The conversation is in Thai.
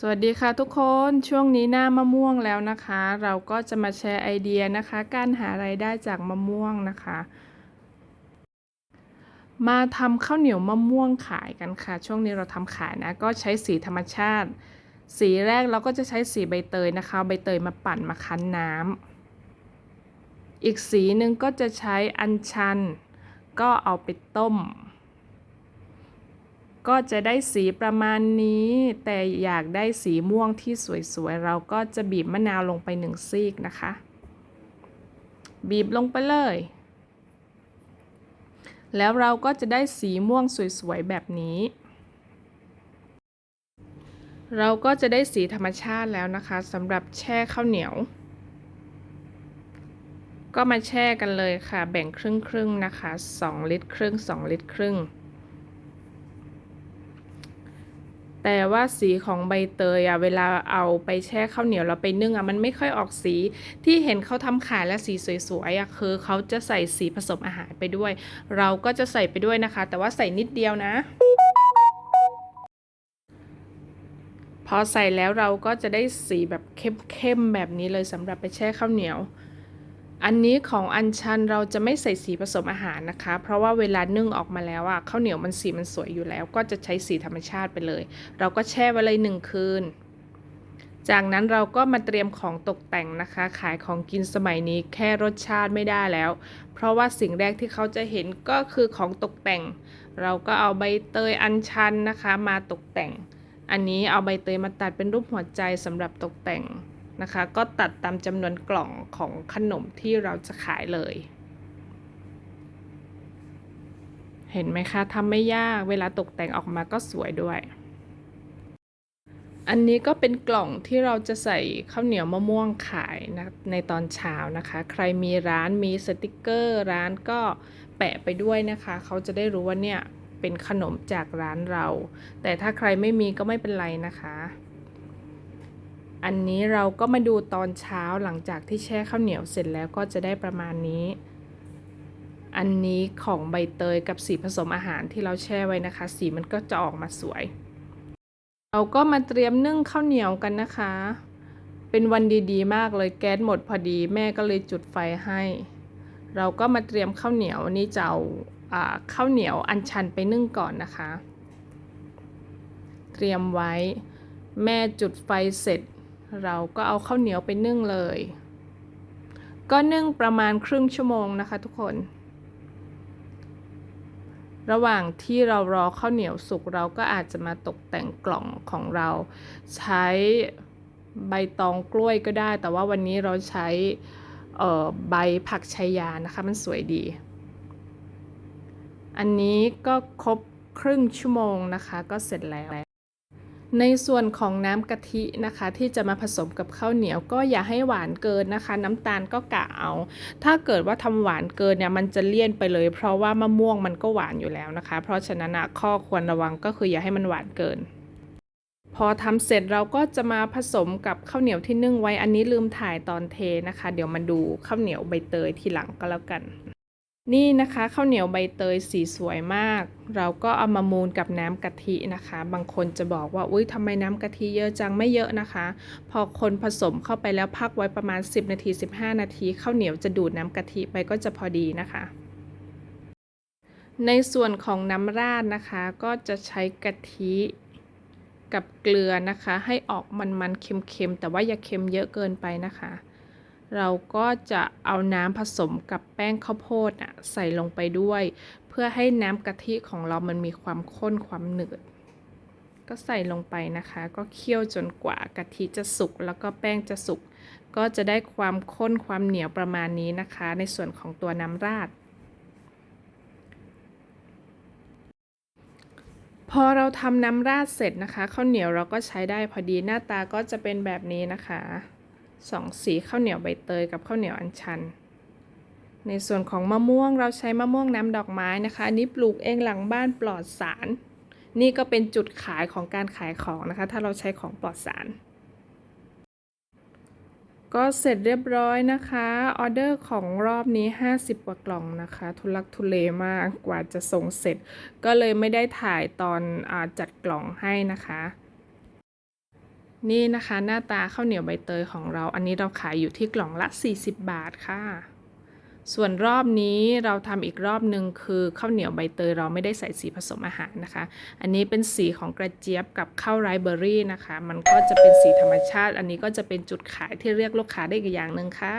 สวัสดีค่ะทุกคนช่วงนี้หน้ามะม่วงแล้วนะคะ เราก็จะมาแชร์ไอเดียนะคะ การหาไรายได้จากมะม่วงนะคะ มาทำข้าวเหนียวมะม่วงขายกันค่ะ ช่วงนี้เราทำขายนะก็ใช้สีธรรมชาติ สีแรกเราก็จะใช้สีใบเตยนะคะ ใบเตยมาปั่นมาคั้นน้ำอีกสีหนึ่งก็จะใช้อัญชัน ก็เอาไปต้ม ก็จะได้สีประมาณนี้ แต่อยากได้สีม่วงที่สวยๆ เราก็จะบีบมะนาวลงไปหนึ่งซีกนะคะ บีบลงไปเลย แล้วเราก็จะได้สีม่วงสวยๆ แบบนี้ เราก็จะได้สีธรรมชาติแล้วนะคะสำหรับแช่ข้าวเหนียว ก็มาแช่กันเลยค่ะ แบ่งครึ่งๆนะคะ 2 ลิตรครึ่ง 2 ลิตรครึ่ง แต่ว่าสีของใบเตยอะเวลาเอาไปแช่ข้าวเหนียวเราไปนึ่งอะมันไม่ค่อยออกสีที่เห็นเขาทำขายและสีสวยๆอะคือเขาจะใส่สีผสมอาหารไปด้วย เราก็จะใส่ไปด้วยนะคะ แต่ว่าใส่นิดเดียวนะ พอใส่แล้วเราก็จะได้สีแบบเข้มๆแบบนี้เลยสำหรับไปแช่ข้าวเหนียว อันนี้ของอัญชันเราจะไม่ใส่สีผสมอาหารนะคะ เพราะว่าเวลานึ่งออกมาแล้วอะข้าวเหนียวมันสีมันสวยอยู่แล้ว ก็จะใช้สีธรรมชาติไปเลย เราก็แช่ไว้เลยหนึ่งคืน จากนั้นเราก็มาเตรียมของตกแต่งนะคะ ขายของกินสมัยนี้แค่รสชาติไม่ได้แล้ว เพราะว่าสิ่งแรกที่เขาจะเห็นก็คือของตกแต่ง เราก็เอาใบเตยอัญชันนะคะ มาตกแต่ง อันนี้เอาใบเตยมาตัดเป็นรูปหัวใจสำหรับตกแต่ง นะคะ ก็ตัดตามจำนวนกล่องของขนมที่เราจะขายเลย เห็นไหมคะทำไม่ยากเวลาตกแต่งออกมาก็สวยด้วย อันนี้ก็เป็นกล่องที่เราจะใส่ข้าวเหนียวมะม่วงขายนะในตอนเช้านะคะ ใครมีร้านมีสติกเกอร์ ร้านก็แปะไปด้วยนะคะ เขาจะได้รู้ว่าเนี่ยเป็นขนมจากร้านเรา แต่ถ้าใครไม่มีก็ไม่เป็นไรนะคะ อันนี้เราก็มาดูตอนเช้าหลังจากที่แช่ข้าวเหนียวเสร็จแล้วก็จะได้ประมาณนี้ อันนี้ของใบเตยกับสีผสมอาหารที่เราแช่ไว้นะคะ สีมันก็จะออกมาสวย เราก็มาเตรียมนึ่งข้าวเหนียวกันนะคะ เป็นวันดีๆ มากเลยแก๊สหมดพอดีแม่ก็เลยจุดไฟให้ เราก็มาเตรียมข้าวเหนียวนี่จะเอาข้าวเหนียวอันชันไปนึ่งก่อนนะคะ เตรียมไว้ แม่จุดไฟเสร็จ เราก็เอาข้าวเหนียวไปนึ่งเลย ก็นึ่งประมาณครึ่งชั่วโมงนะคะทุกคน ระหว่างที่เรารอข้าวเหนียวสุกเราก็อาจจะมาตกแต่งกล่องของเรา ใช้ใบตองกล้วยก็ได้ แต่ว่าวันนี้เราใช้ใบผักชายานะคะ มันสวยดี อันนี้ก็ครบครึ่งชั่วโมงนะคะ ก็เสร็จแล้ว ในส่วนของน้ำกะทินะคะ ที่จะมาผสมกับข้าวเหนียวก็อย่าให้หวานเกินนะคะ น้ำตาลก็กะเอา ถ้าเกิดว่าทำหวานเกินเนี่ยมันจะเลี่ยนไปเลย เพราะว่ามะม่วงมันก็หวานอยู่แล้วนะคะ เพราะฉะนั้นข้อควรระวังก็คืออย่าให้มันหวานเกิน พอทำเสร็จเราก็จะมาผสมกับข้าวเหนียวที่นึ่งไว้อันนี้ลืมถ่ายตอนเทนะคะ เดี๋ยวมาดูข้าวเหนียวใบเตยทีหลังก็แล้วกัน นี่นะคะข้าวเหนียวใบเตยสีสวยมาก เราก็เอามามูนกับน้ำกะทินะคะ บางคนจะบอกว่าอุ้ยทำไมน้ำกะทิเยอะจังไม่เยอะนะคะ พอคนผสมเข้าไปแล้วพักไว้ประมาณ 10 นาที 15 นาทีข้าวเหนียวจะดูดน้ำกะทิไปก็จะพอดีนะคะ ในส่วนของน้ำราดนะคะ ก็จะใช้กะทิกับเกลือนะคะ ให้ออกมันๆเค็มๆแต่ว่าอย่าเค็มเยอะเกินไปนะคะ เราก็จะเอาน้ำผสมกับแป้งข้าวโพดอะใส่ลงไปด้วย เพื่อให้น้ำกะทิของเรามันมีความข้นความหนืด ก็ใส่ลงไปนะคะ ก็เคี่ยวจนกว่ากะทิจะสุกแล้วก็แป้งจะสุก ก็จะได้ความข้นความเหนียวประมาณนี้นะคะ ในส่วนของตัวน้ำราดพอเราทำน้ำราดเสร็จนะคะข้าวเหนียวเราก็ใช้ได้พอดีหน้าตาก็จะเป็นแบบนี้นะคะ สองสีข้าวเหนียวใบเตยกับข้าวเหนียวอัญชัน ในส่วนของมะม่วงเราใช้มะม่วงน้ำดอกไม้นะคะอันนี้ปลูกเองหลังบ้านปลอดสาร นี่ก็เป็นจุดขายของการขายของนะคะ ถ้าเราใช้ของปลอดสาร ก็เสร็จเรียบร้อยนะคะออเดอร์ของรอบนี้ 50 กว่ากล่องนะคะ ทุลักทุเลมากกว่าจะส่งเสร็จ ก็เลยไม่ได้ถ่ายตอนอจัดกล่องให้นะคะ นี่นะคะหน้าตาข้าวเหนียวใบเตยของเรา อันนี้เราขายอยู่ที่กล่องละ 40 บาทค่ะ ส่วนรอบนี้เราทำอีกรอบหนึ่งคือข้าวเหนียวใบเตยเราไม่ได้ใส่สีผสมอาหารนะคะ อันนี้เป็นสีของกระเจี๊ยบกับข้าวไรเบอร์รี่นะคะ มันก็จะเป็นสีธรรมชาติ อันนี้ก็จะเป็นจุดขายที่เรียกลูกค้าได้อีกอย่างหนึ่งค่ะ